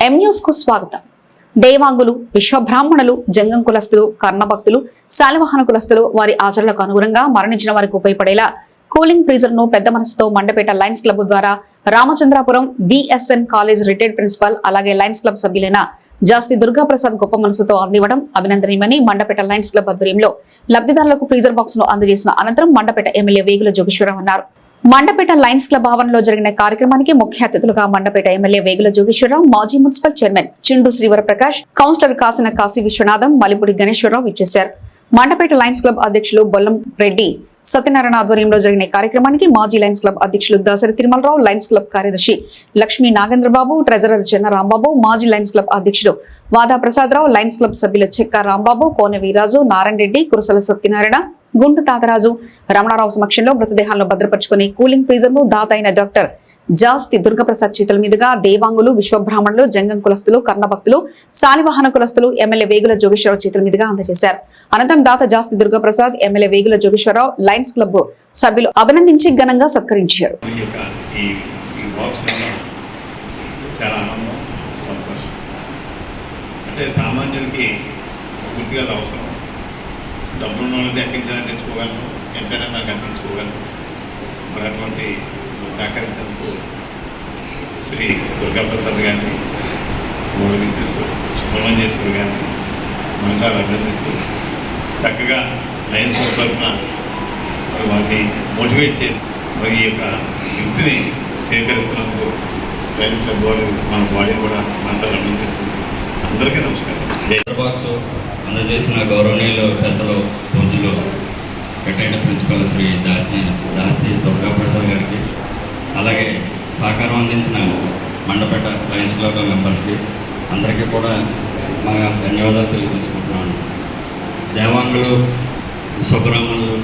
ఎం కు స్వాగతం. దేవాంగులు విశ్వబ్రాహ్మణులు జంగం కులస్తులు కర్ణభక్తులు శాలివాహన కులస్తులు వారి ఆచరణలకు అనుగుణంగా మరణించిన వారికి ఉపయోగపడేలా కూలింగ్ ఫ్రీజర్ను పెద్ద మనసుతో మండపేట లయన్స్ క్లబ్ ద్వారా Ramachandrapuram BSN college retired principal అలాగే లయన్స్ క్లబ్ సభ్యులైన జాస్తి దుర్గాప్రసాద్ గొప్ప మనసుతో అందివ్వడం అభినందనీయమని మండపేట లయన్స్ క్లబ్ ఆధ్వర్యంలో లబ్ధిదారులకు ఫ్రీజర్ బాక్స్ను అందజేసిన అనంతరం మండపేట ఎమ్మెల్యే వేగుల జోగేశ్వరరావు అన్నారు. మండపేట లయన్స్ క్లబ్ భవన్లో జరిగిన కార్యక్రమానికి ముఖ్య అతిథులుగా మండపేట ఎమ్మెల్యే వేగుల జోగేశ్వరరావు మాజీ municipal chairman Chindru Srivaraprakash councillor Kasina Kasi Viswanatham మలిపూడి Ganeswara Rao ఇచ్చేశారు మండపేట లయన్స్ క్లబ్ అధ్యక్షులు బొల్లం రెడ్డి సత్యనారాయణ ఆధ్వర్యంలో జరిగిన కార్యక్రమానికి మాజీ లయన్స్ క్లబ్ అధ్యక్షులు దాసరి తిరుమలరావు లయన్స్ క్లబ్ కార్యదర్శి లక్ష్మీ నాగేంద్రబాబు ట్రెజరర్ చెన్న రాంబాబు మాజీ లయన్స్ క్లబ్ అధ్యక్షుడు వాదా ప్రసాదరావు లయన్స్ క్లబ్ సభ్యులు చెక్క రాంబాబు కోనవీరాజు నారాయణ రెడ్డి కురసల సత్యనారాయణ గుంటు తాతరాజు రమణారావు సమక్షంలో మృతదేహాలను భద్రపరుచుకుని కూలింగ్ ఫ్రీజర్ను దాత అయిన డాక్టర్ జాస్తి దుర్గప్రసాద్ చేతుల మీదుగా దేవాంగులు విశ్వబ్రాహ్మణులు జంగం కులస్తులు కర్ణభక్తులు శాలివాహన కులస్తులు ఎమ్మెల్యే వేగుల జోగేశ్వరరావు చేతుల మీదుగా అందజేశారు. అనంతరం దాత Jasti Durgaprasad MLA Vegula Jogeswararao lions club సభ్యులు అభినందించి ఘనంగా సత్కరించారు. సామాన్యుడికి అవసరం. డబ్బులు ఉన్న అట్టించాలని తెచ్చుకోగలను ఎంతైనా దానికి అందించుకోగలను మరి అటువంటి సహకరించినందుకు శ్రీ దుర్గాప్రసాద్ గారిని మూడు మిస్సెస్ సుబ్రహ్మణ్యేశ్వరి గారిని మనసారి అభినందిస్తూ చక్కగా లయన్స్ క్లబ్ తరఫున వారిని మోటివేట్ చేసి మరి ఈ యొక్క గిఫ్ట్ని స్వీకరిస్తున్నందుకు లయన్స్ క్లబ్ వారు మన బాడీని కూడా మనసారి అభినందిస్తుంది అందరికీ నమస్కారం. జై బాక్స్ అందజేసిన గౌరవనీయులు పెద్దలు పూజలు రిటైర్డ్ ప్రిన్సిపల్ శ్రీ దాసి దాస్తి దుర్గాప్రసాద్ గారికి అలాగే సహకారం అందించిన మండపేట లయన్స్ క్లబ్ మెంబర్స్కి అందరికీ కూడా మా ధన్యవాదాలు తెలియజేసుకుంటున్నాను. దేవాంగులు విశ్వబ్రాహ్మణులు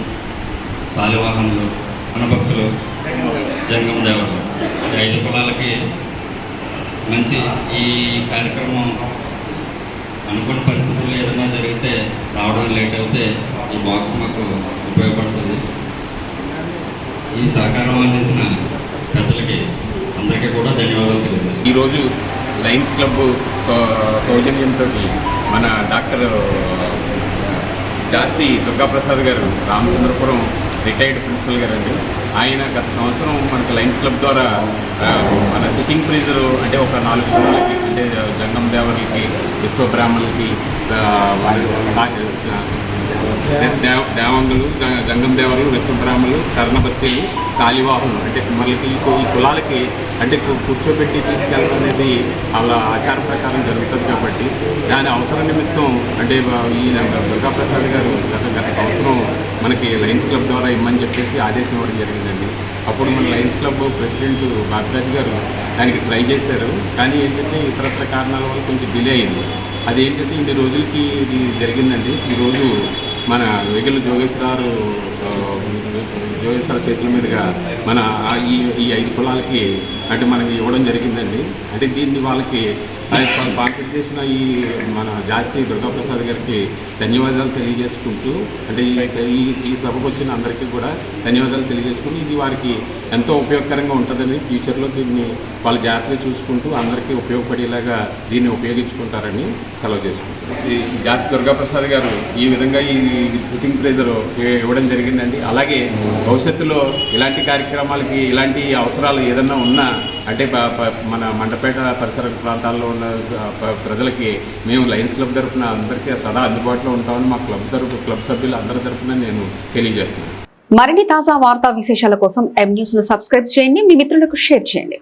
శాలివాహనులు అనభక్తులు జంగం దేవతలు ఐదు కులాలకి మంచి ఈ కార్యక్రమం అనుకున్న పరిస్థితుల్లో ఏదైనా జరిగితే రావడం లేట్ అయితే ఈ బాక్స్ మాకు ఉపయోగపడుతుంది. ఈ సహకారం అందించిన పెద్దలకి అందరికీ కూడా ధన్యవాదాలు తెలియజేస్తాను ఈరోజు లయన్స్ క్లబ్ సౌజన్యంతో మన డాక్టర్ జాస్తి దుర్గాప్రసాద్ గారు రామచంద్రపురం రిటైర్డ్ ప్రిన్సిపల్ గారు అండి. ఆయన గత సంవత్సరం మనకు లయన్స్ క్లబ్ ద్వారా మన సిట్టింగ్ ప్రైజర్ అంటే ఒక నాలుగు కులాలకి అంటే జంగం దేవరులకి విశ్వ బ్రాహ్మణులకి వారి దేవ- దేవాంగులు జంగం దేవరులు విశ్వబ్రాహ్మణులు కర్ణభక్తులు శాలివాహులు అంటే మనకి ఈ కులాలకి అంటే కూర్చోబెట్టి తీసుకెళ్ళడం అనేది అలా ఆచార ప్రకారం జరుగుతుంది కాబట్టి దాని అవసర నిమిత్తం అంటే ఈ ఈయన దుర్గాప్రసాద్ గారు గత గత సంవత్సరం మనకి లయన్స్ క్లబ్ ద్వారా ఇమ్మని చెప్పేసి ఆదేశం ఇవ్వడం జరిగిందండి. అప్పుడు మన లయన్స్ క్లబ్ ప్రెసిడెంట్ బాగ్రాజ్ గారు దానికి ట్రై చేశారు. కానీ ఏంటంటే ఇతరత్ర కారణాల వల్ల కొంచెం డిలే అయింది. అదేంటంటే ఇన్ని రోజులకి ఇది జరిగిందండి. ఈరోజు మన వెగల జోగేశ్వరరావు ఆ, జోగేశ్వర చేతుల మీదుగా మన ఈ ఈ ఐదు కులాలకి అంటే మనకి ఇవ్వడం జరిగిందండి. అంటే దీన్ని వాళ్ళకి ఆయన స్పా- స్పాన్సర్ చేసిన ఈ మన జాస్తి దుర్గాప్రసాద్ గారికి ధన్యవాదాలు తెలియజేసుకుంటూ అంటే ఈ ఈ సభకు వచ్చిన అందరికీ కూడా ధన్యవాదాలు తెలియజేసుకుంటూ ఇది వారికి ఎంతో ఉపయోగకరంగా ఉంటుందని ఫ్యూచర్లో దీన్ని వాళ్ళ జాగ్రత్తగా చూసుకుంటూ అందరికీ ఉపయోగపడేలాగా దీన్ని ఉపయోగించుకుంటారని సెలవు చేసుకుంటారు ఈ జాస్తి దుర్గాప్రసాద్ గారు ఈ విధంగా ఈ సిట్టింగ్ ప్రైజర్ ఇవ్వడం జరిగిందండి. అలాగే భవిష్యత్తులో ఇలాంటి కార్యక్రమాలకి ఇలాంటి అవసరాలు ఏదన్నా ఉన్నా అంటే మన మండపేట పరిసర ప్రాంతాల్లో ఉన్న ప్రజలకి మేము లయన్స్ క్లబ్ తరఫున అందరికీ సదా అందుబాటులో ఉంటామని మా క్లబ్ తరపు క్లబ్ సభ్యులు అందరి తరఫున నేను తెలియజేస్తున్నాను. మరిన్ని తాజా వార్తా విశేషాల కోసం ఎం న్యూస్ను సబ్స్క్రైబ్ చేయండి. మీ మిత్రులకు షేర్ చేయండి.